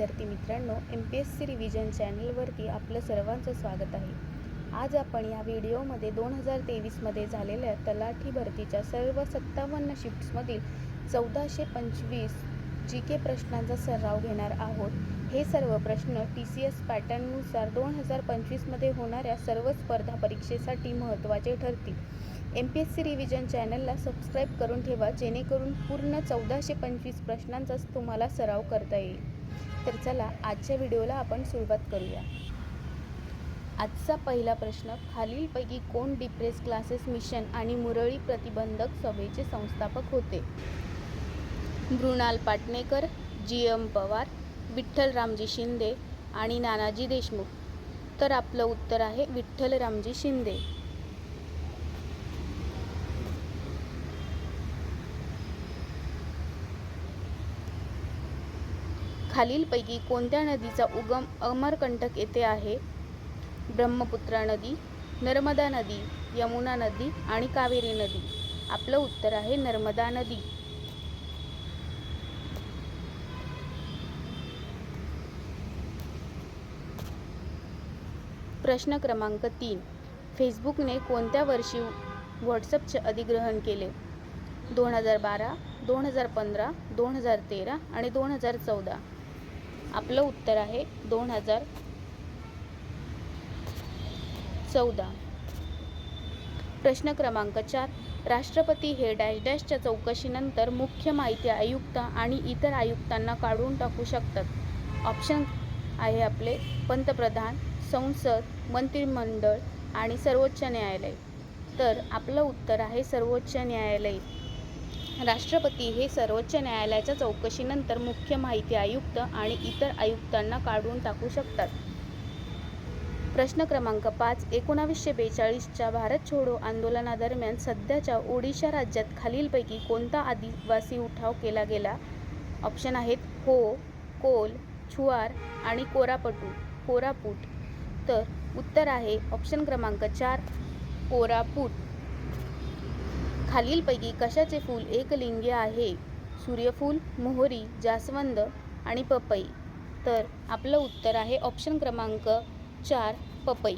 विद्यार्थी मित्रांनो M P S C revision चॅनलवरती आपलं सर्वांचं स्वागत आहे. आज आपण या व्हिडिओमध्ये दोन हजार तेवीसमध्ये झालेल्या तलाठी भरतीच्या सर्व सत्तावन्न शिफ्ट्समधील चौदाशे पंचवीस जी के प्रश्नांचा सराव घेणार आहोत. हे सर्व प्रश्न टी सी एस पॅटर्ननुसार दोन हजार पंचवीसमध्ये होणाऱ्या सर्व स्पर्धा परीक्षेसाठी महत्त्वाचे ठरतील. M P S C revision चॅनलला सबस्क्राईब करून ठेवा जेणेकरून पूर्ण चौदाशे पंचवीस प्रश्नांचाच तुम्हाला सराव करता येईल. तर चला आजच्या व्हिडिओला आपण सुरुवात करूया. आजचा पहिला प्रश्न खालीलपैकी कोण डिप्रेस क्लासेस मिशन आणि मुरळी प्रतिबंधक सभेचे संस्थापक होते? मृणाल पाटणेकर जी एम पवार विठ्ठल रामजी शिंदे आणि नानाजी देशमुख. तर आपलं उत्तर आहे विठ्ठल रामजी शिंदे. खालीलपैकी कोणत्या नदीचा उगम अमरकंटक येथे आहे? ब्रह्मपुत्रा नदी नर्मदा नदी यमुना नदी आणि कावेरी नदी. आपलं उत्तर आहे नर्मदा नदी. प्रश्न क्रमांक तीन. फेसबुकने कोणत्या वर्षी व्हॉट्सअपचे अधिग्रहण केले? दोन हजार बारा दोन हजार पंधरा दोन हजार तेरा आणि दोन हजार चौदा. आपलं उत्तर आहे दोन हजार चौदा. प्रश्न क्रमांक चार. राष्ट्रपती हे डॅश डॅशच्या चौकशीनंतर मुख्य माहिती आयुक्त आणि इतर आयुक्तांना काढून टाकू शकतात. ऑप्शन आहे आपले पंतप्रधान संसद मंत्रिमंडळ आणि सर्वोच्च न्यायालय. तर आपलं उत्तर आहे सर्वोच्च न्यायालय. राष्ट्रपती हे सर्वोच्च न्यायालयाच्या चौकशीनंतर मुख्य माहिती आयुक्त आणि इतर आयुक्तांना काढून टाकू शकतात. प्रश्न क्रमांक पाच एकोणावीसशे बेचाळीसच्या भारत छोडो आंदोलनादरम्यान सध्याच्या ओडिशा राज्यात खालीलपैकी कोणता आदिवासी उठाव केला गेला? ऑप्शन आहेत हो कोल छुआर आणि कोरापटू कोरापूट. तर उत्तर आहे ऑप्शन क्रमांक चार कोरापूट. खालीलपैकी कशाचे फूल एकलिंगी आहे? सूर्यफूल मोहरी जास्वंद आणि पपई. तर आपलं उत्तर आहे ऑप्शन क्रमांक चार पपई.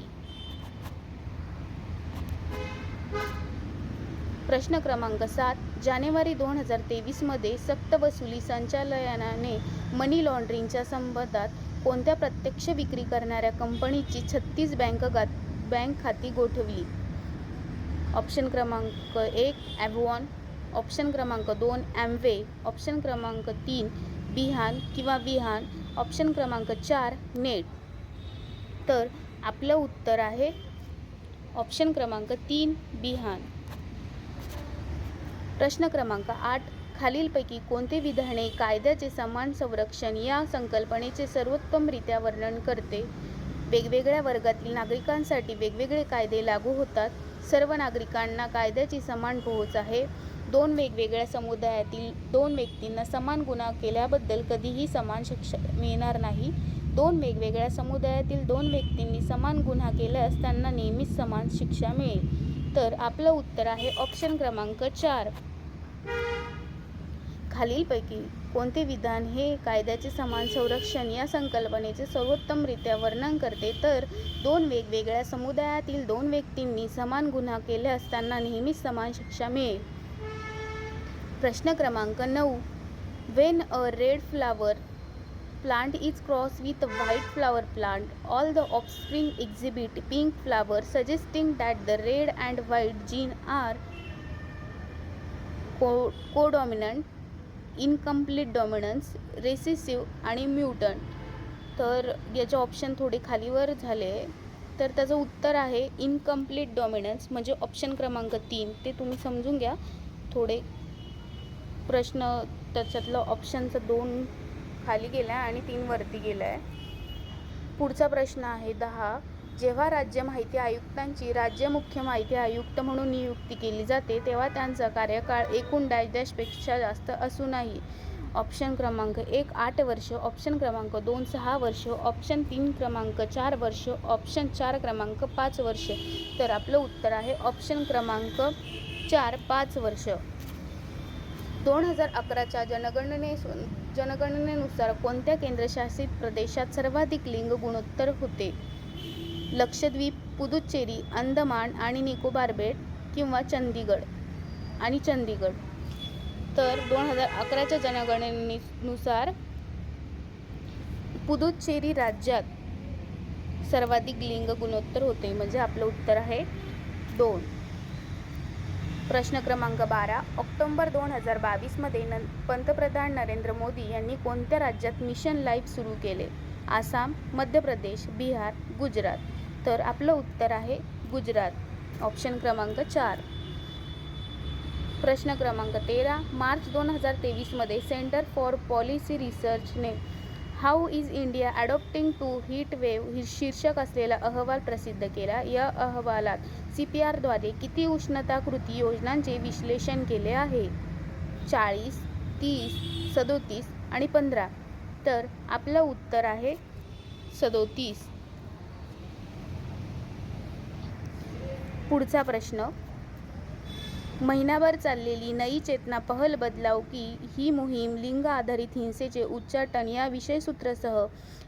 प्रश्न क्रमांक सात जानेवारी दोन हजार तेवीसमध्ये सक्तवसुली संचालनाने मनी लॉन्ड्रिंगच्या संबंधात कोणत्या प्रत्यक्ष विक्री करणाऱ्या कंपनीची छत्तीस बँक गा बँक खाती गोठवली? ऑप्शन क्रमांक एक ॲव्हॉन ऑप्शन क्रमांक दोन ॲम्वे ऑप्शन क्रमांक तीन बिहान किंवा विहान. ऑप्शन क्रमांक चार नेट. तर आपलं उत्तर आहे ऑप्शन क्रमांक तीन बिहान. प्रश्न क्रमांक आठ खालीलपैकी कोणते विधाने कायद्याचे समान संरक्षण या संकल्पनेचे सर्वोत्तमरित्या वर्णन करते? वेगवेगळ्या वर्गातील नागरिकांसाठी वेगवेगळे कायदे लागू होतात. सर्व नागरिकांना कायद्याची समान पोहोच आहे. दोन वेगवेगळ्या समुदायातील दोन व्यक्तींना समान गुन्हा केल्याबद्दल कधीही समान शिक्षा मिळणार नाही. दोन वेगवेगळ्या समुदायातील दोन व्यक्तींनी समान गुन्हा केल्यास त्यांना नेहमीच समान शिक्षा मिळेल. तर आपलं उत्तर आहे ऑप्शन क्रमांक चार. खालीलपैकी कोणते विधान हे कायद्याचे समान संरक्षण या संकल्पनेचे सर्वोत्तमरित्या वर्णन करते? तर दोन वेगवेगळ्या समुदायातील दोन व्यक्तींनी समान गुन्हा केल्यास त्यांना नेहमीच समान शिक्षा मिळेल. प्रश्न क्रमांक नऊ. When a red flower plant is cross with white flower plant all the offspring exhibit pink flower suggesting that the red and white gene are co codominant incomplete dominance recessive आणि म्युटंट तर याचे option थोडे खालीवर झाले. तर त्याचं उत्तर आहे incomplete dominance म्हणजे ऑप्शन क्रमांक तीन. ते तुम्ही समजून घ्या. थोडे प्रश्न त्याच्यातलं ऑप्शनचं दोन खाली गेला आहे आणि तीन वरती गेला आहे पुढचा प्रश्न आहे दहा. जेव्हा राज्य माहिती आयुक्तांची राज्य मुख्य माहिती आयुक्त म्हणून नियुक्ती केली जाते तेव्हा त्यांचा कार्यकाळ एकूण डॅश डॅशपेक्षा जास्त असू नाही ऑप्शन क्रमांक एक आठ वर्ष. ऑप्शन क्रमांक दोन सहा वर्ष. ऑप्शन तीन क्रमांक चार वर्ष. ऑप्शन चार क्रमांक पाच वर्ष. तर आपलं उत्तर आहे ऑप्शन क्रमांक चार पाच वर्ष. दोन हजार अकराच्या जनगणने जनगणनेनुसार कोणत्या केंद्रशासित प्रदेशात सर्वाधिक लिंग गुणोत्तर होते? लक्षद्वीप पुदुच्चेरी अंदमान आणि निकोबार बेट किंवा चंदीगड आणि चंदीगड. तर दोन हजार अकराच्या जनगणनेनुसार पुदुच्चेरी राज्यात सर्वाधिक लिंग गुणोत्तर होते म्हणजे आपलं उत्तर आहे दोन. प्रश्न क्रमांक बारा. ऑक्टोंबर दोन हजार बावीसमध्ये न पंतप्रधान नरेंद्र मोदी यांनी कोणत्या राज्यात मिशन लाईफ सुरू केले? आसाम मध्य प्रदेश बिहार गुजरात. तर आपलं उत्तर आहे गुजरात. ऑप्शन क्रमांक चार. प्रश्न क्रमांक तेरा. मार्च दोन हजार तेवीसमध्ये centre for policy रिसर्चने how is India adopting to heat wave ही शीर्षक असलेला अहवाल प्रसिद्ध केला. या अहवालात सी पी आरद्वारे किती उष्णता कृती योजनांचे विश्लेषण केले आहे? चाळीस तीस सदोतीस आणि पंधरा. तर आपलं उत्तर आहे सदोतीस. पुढचा प्रश्न. महिनाभर चाललेली नई चेतना पहल बदलाव की ही मोहीम लिंग आधारित हिंसेचे उच्चाटन या विषयसूत्रासह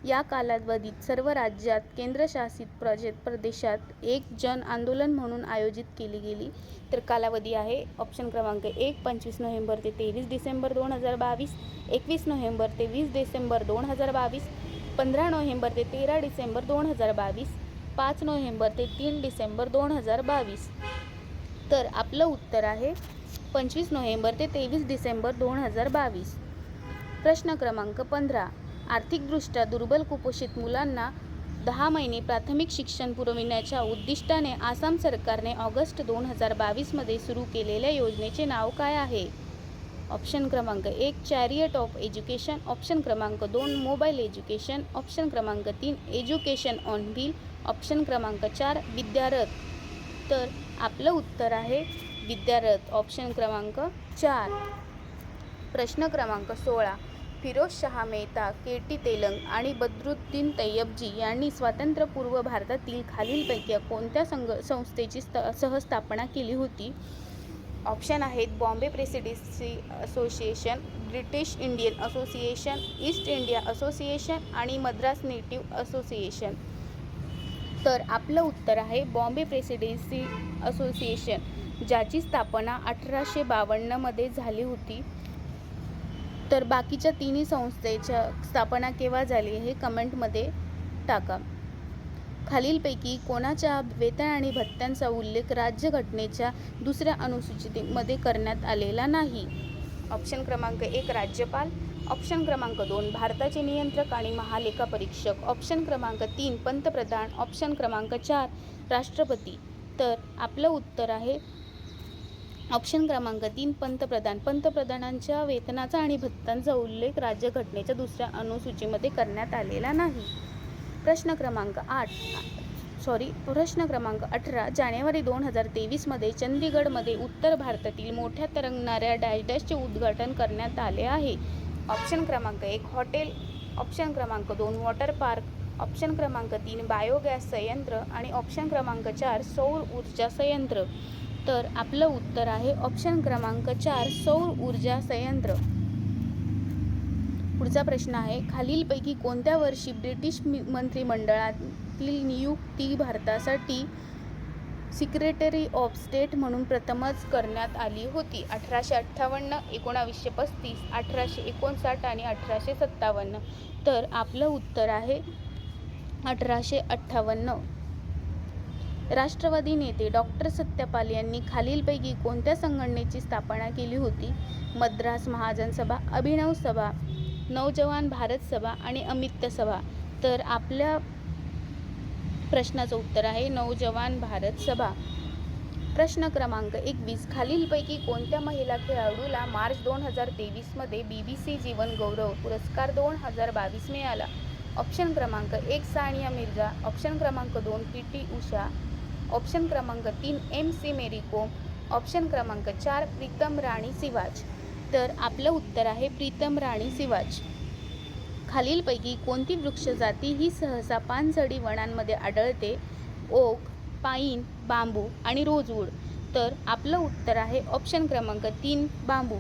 या कालावधीत सर्व राज्यात केंद्रशासित प्रजे प्रदेशात एक जन आंदोलन म्हणून आयोजित केली गेली. तर कालावधी आहे ऑप्शन क्रमांक एक पंचवीस नोव्हेंबर ते तेवीस डिसेंबर दोन हजार बावीस एकवीस नोव्हेंबर ते वीस डिसेंबर दोन हजार बावीस पंधरा नोव्हेंबर ते तेरा डिसेंबर दोन हजार बावीस पाच नोव्हेंबर ते तीन डिसेंबर दोन हजार बावीस. तर आपलं उत्तर आहे पंचवीस नोव्हेंबर ते तेवीस डिसेंबर दोन हजार बावीस. प्रश्न क्रमांक पंधरा. आर्थिकदृष्ट्या दुर्बल कुपोषित मुलांना दहा महिने प्राथमिक शिक्षण पुरविण्याच्या उद्दिष्टाने आसाम सरकारने ऑगस्ट दोन हजार बावीसमध्ये सुरू केलेल्या योजनेचे नाव काय आहे? ऑप्शन क्रमांक एक चॅरियट ऑफ एज्युकेशन. ऑप्शन क्रमांक दोन मोबाईल एज्युकेशन. ऑप्शन क्रमांक तीन एज्युकेशन ऑन व्हील ऑप्शन क्रमांक चार विद्यारथ. तर आपलं उत्तर आहे विद्यारथ. ऑप्शन क्रमांक चार. प्रश्न क्रमांक सोळा. फिरोज शहा मेहता के टी तेलंग आणि बद्रुद्दीन तैयबजी यांनी स्वातंत्र्यपूर्व भारतातील खालीलपैकी कोणत्या संघ संस्थेची स्त सहस्थापना केली होती? ऑप्शन आहेत Bombay presidency association British Indian association East India association आणि मद्रास नेटिव्ह असोसिएशन. तर आपलं उत्तर आहे बॉम्बे प्रेसिडेन्सी असोसिएशन ज्याची स्थापना अठराशे बावन्नमध्ये झाली होती. तर बाकीच्या तिन्ही संस्थेच्या स्थापना केव्हा झाली हे कमेंटमध्ये टाका. खालीलपैकी कोणाच्या वेतन आणि भत्त्यांचा उल्लेख राज्यघटनेच्या दुसऱ्या अनुसूचितेमध्ये करण्यात आलेला नाही? ऑप्शन क्रमांक एक राज्यपाल. ऑप्शन क्रमांक दोन भारताचे नियंत्रक आणि महालेखापरीक्षक ऑप्शन क्रमांक तीन पंतप्रधान. ऑप्शन क्रमांक चार राष्ट्रपती. तर आपलं उत्तर आहे ऑप्शन क्रमांक तीन पंतप्रधान. पंतप्रधानांच्या वेतनाचा आणि भत्तांचा उल्लेख राज्यघटनेच्या दुसऱ्या अनुसूचीमध्ये करण्यात आलेला नाही. प्रश्न क्रमांक आठ सॉरी प्रश्न क्रमांक अठरा जानेवारी दोन हजार तेवीसमध्ये चंदीगडमध्ये उत्तर भारतातील मोठ्या तरंगणाऱ्या डॅश डॅशचे उद्घाटन करण्यात आले आहे. ऑप्शन क्रमांक एक हॉटेल ऑप्शन क्रमांक दोन वॉटर पार्क ऑप्शन क्रमांक तीन बायोगॅस संयंत्र आणि ऑप्शन क्रमांक चार सौर ऊर्जा संयंत्र. तर आपलं उत्तर आहे ऑप्शन क्रमांक चार सौर ऊर्जा संयंत्र. पुढचा प्रश्न आहे खालीलपैकी कोणत्या वर्षी ब्रिटिश मंत्रिमंडळातील नियुक्ती भारतासाठी सिक्रेटरी ऑफ स्टेट म्हणून प्रथमच करण्यात आली होती. अठराशे अठ्ठावन्न एकोणावीसशे पस्तीस अठराशे एकोणसाठ आणि अठराशे सत्तावन्न. तर आपलं उत्तर आहे अठराशे अठ्ठावन्न. राष्ट्रवादी नेते डॉक्टर सत्यपाल यांनी खालीलपैकी कोणत्या संघटनेची स्थापना केली होती? मद्रास महाजन सभा अभिनव सभा नवजवान भारत सभा आणि अमित्य सभा. तर आपल्या प्रश्नाचं उत्तर आहे. नौजवान भारत सभा. प्रश्न क्रमांक एकवीस. खालीलपैकी कोणत्या महिला खेळाडूला मार्च दोन हजार तेवीसमध्ये बी बी सी जीवन गौरव पुरस्कार दोन हजार बावीस मिळाला? ऑप्शन क्रमांक एक सानिया मिर्झा. ऑप्शन क्रमांक दोन पी टी उषा. ऑप्शन क्रमांक तीन M C Mary Kom option क्रमांक चार प्रीतम राणी सिवाज. तर आपलं उत्तर आहे प्रीतम राणी सिवाज. खालीलपैकी कोणती वृक्ष जाती ही सहसा पानझडी वनांमध्ये आढळते? ओक पाईन बांबू आणि रोजवूड तर आपलं उत्तर आहे ऑप्शन क्रमांक तीन बांबू.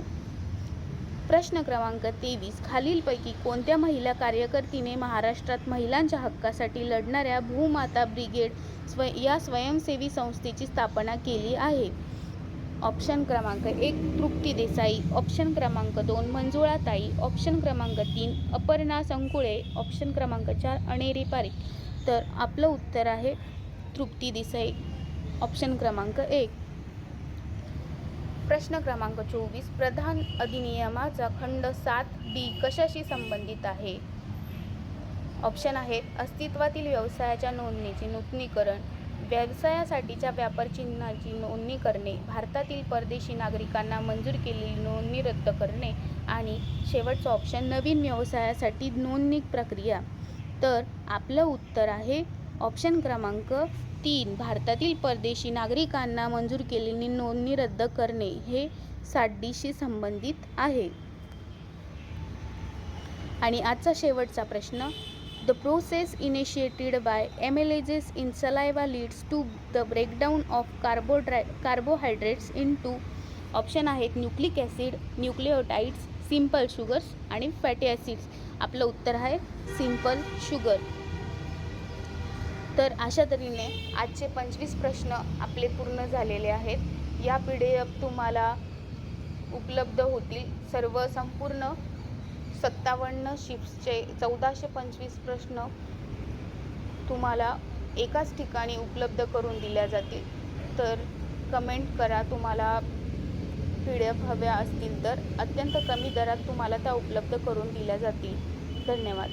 प्रश्न क्रमांक तेवीस. खालीलपैकी कोणत्या महिला कार्यकर्तीने महाराष्ट्रात महिलांच्या हक्कासाठी लढणाऱ्या भूमाता ब्रिगेड स्व या स्वयंसेवी संस्थेची स्थापना केली आहे? ऑप्शन क्रमांक एक तृप्ती देसाई. ऑप्शन क्रमांक दोन मंजुळाताई. ऑप्शन क्रमांक तीन अपर्णा संकुळे. ऑप्शन क्रमांक चार अणेरी पारिक तर आपलं उत्तर आहे तृप्ती देसाई. ऑप्शन क्रमांक एक. प्रश्न क्रमांक चोवीस प्रधान अधिनियमाचा खंड सात बी कशाशी संबंधित आहे? ऑप्शन आहेत अस्तित्वातील व्यवसायाच्या नोंदणीचे नूतनीकरण. व्यवसायासाठीच्या व्यापार चिन्हाची नोंदणी करणे भारतातील परदेशी नागरिकांना मंजूर केलेली नोंदणी रद्द करणे आणि शेवटचं ऑप्शन नवीन व्यवसायासाठी नोंदणी प्रक्रिया. तर आपलं उत्तर आहे ऑप्शन क्रमांक तीन भारतातील परदेशी नागरिकांना मंजूर केलेली नोंदणी रद्द करणे हे साडीशी संबंधित आहे. आणि आजचा शेवटचा प्रश्न the process initiated by amylases in saliva leads to the carbohydrates of carbohydrates into option आहेत nucleic acid nucleotides simple sugars आणि फॅटी ॲसिड्स आपलं उत्तर आहे सिंपल शुगर तर अशा तऱ्हेने आजचे पंचवीस प्रश्न आपले पूर्ण झालेले आहेत. या पी डी एफ तुम्हाला उपलब्ध होतील. सर्व संपूर्ण सत्तावन्न शिप्सचे चौदाशे पंचवीस प्रश्न तुम्हाला एकाच ठिकाणी उपलब्ध करून दिल्या जातील. तर कमेंट करा तुम्हाला पी डी एफ हव्या असतील तर. अत्यंत कमी दरात तुम्हाला त्या उपलब्ध करून दिल्या जातील. धन्यवाद.